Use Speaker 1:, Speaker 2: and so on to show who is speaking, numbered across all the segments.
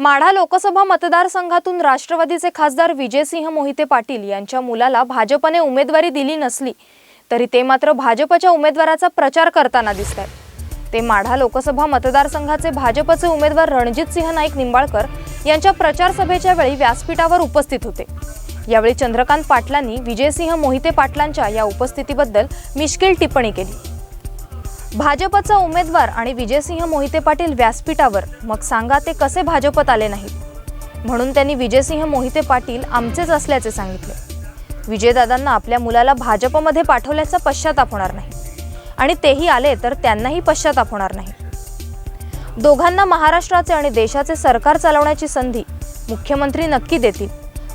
Speaker 1: माढा लोकसभा मतदारसंघातून राष्ट्रवादीचे खासदार विजयसिंह मोहिते पाटील यांच्या मुलाला भाजपने उमेदवारी दिली नसली तरी ते मात्र भाजपच्या उमेदवाराचा प्रचार करताना दिसत आहेत ते माढा लोकसभा मतदारसंघाचे भाजपचे उमेदवार रणजित सिंह नाईक निंबाळकर यांच्या प्रचार सभेच्या वेळी व्यासपीठावर उपस्थित होते. यावेळी चंद्रकांत पाटलांनी विजयसिंह मोहिते पाटलांच्या या उपस्थितीबद्दल मिश्किल टिप्पणी केली. भाजपचा उमेदवार आणि विजयसिंह मोहिते पाटील व्यासपीठावर. मग सांगा ते कसे भाजपत आले नाहीत? म्हणून त्यांनी विजयसिंह मोहिते पाटील आमचेच असल्याचे सांगितले. विजयदादांना आपल्या मुलाला भाजपमध्ये पाठवल्याचा पश्चाताप होणार नाही. आणि तेही आले तर त्यांनाही पश्चाताप होणार नाही. दोघांना महाराष्ट्राचे आणि देशाचे सरकार चालवण्याची संधी मुख्यमंत्री नक्की देतील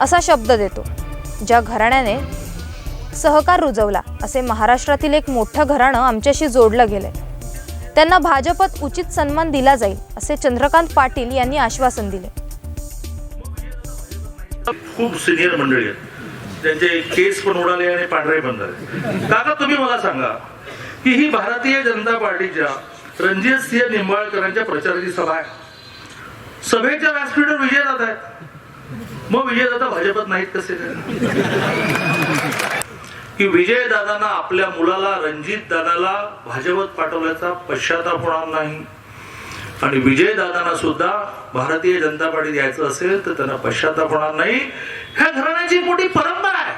Speaker 1: असा शब्द देतो. ज्या घराण्याने सहकार रुजवला असे महाराष्ट्रातील एक मोठं घराणं आमच्याशी जोडलं गेलंय. त्यांना भाजपत उचित सन्मान दिला जाईल असे चंद्रकांत पाटील यांनी आश्वासन दिले.
Speaker 2: खूप सिनियर मंडळी आहेत. त्यांचे केस पण उडाले आणि पांढरे बंद झाले. काका तुम्ही मला सांगा की ही भारतीय जनता पार्टीच्या रणजित सिंह निंबाळकरांच्या प्रचाराची सभा आहे. सभेच्या व्यासपीठावर विजय जात आहेत मग विजयदादा भाजपत नाहीत कसे? की विजयदादांना आपल्या मुलाला रणजित दादाला भाजपत पाठवल्याचा पश्चाताप होणार नाही. आणि विजयदादांना सुद्धा भारतीय जनता पार्टीत यायचं असेल तर त्यांना पश्चाताप होणार नाही. ह्या घराण्याची मोठी परंपरा आहे.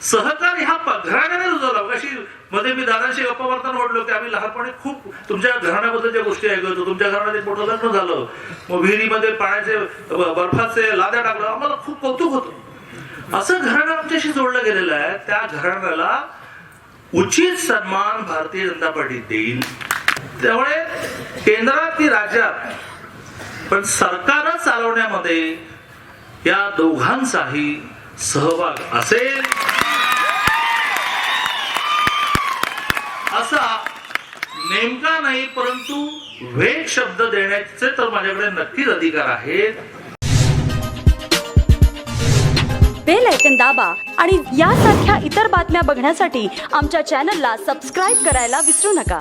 Speaker 2: सहकार ह्या घराण्याने रुजवला. कशी मध्ये मी दादांशी गप्पा मारताना म्हटलो की आम्ही लहानपणी खूप तुमच्या घराण्याबद्दलच्या गोष्टी ऐकत होतो तुमच्या घराण्यात एक मोठं लग्न झालं. मग विहिरीमध्ये पाण्याचे बर्फाचे लाद्या टाकलं आम्हाला खूप कौतुक होतं. असं घराणं आमच्याशी जोडलं गेलेलं आहे. त्या घराण्याला उचित सन्मान भारतीय जनता पार्टी देईल. त्यामुळे केंद्रात की राज्यात पण सरकार चालवण्यामध्ये या दोघांचाही सहभाग असेल असा नेमका नाही परंतु वेग शब्द देण्याचे तर माझ्याकडे नक्कीच अधिकार आहेत.
Speaker 3: बेल ऐकन दाबा आणि यासारख्या इतर बातम्या बघण्यासाठी आमच्या चॅनलला सबस्क्राईब करायला विसरू नका.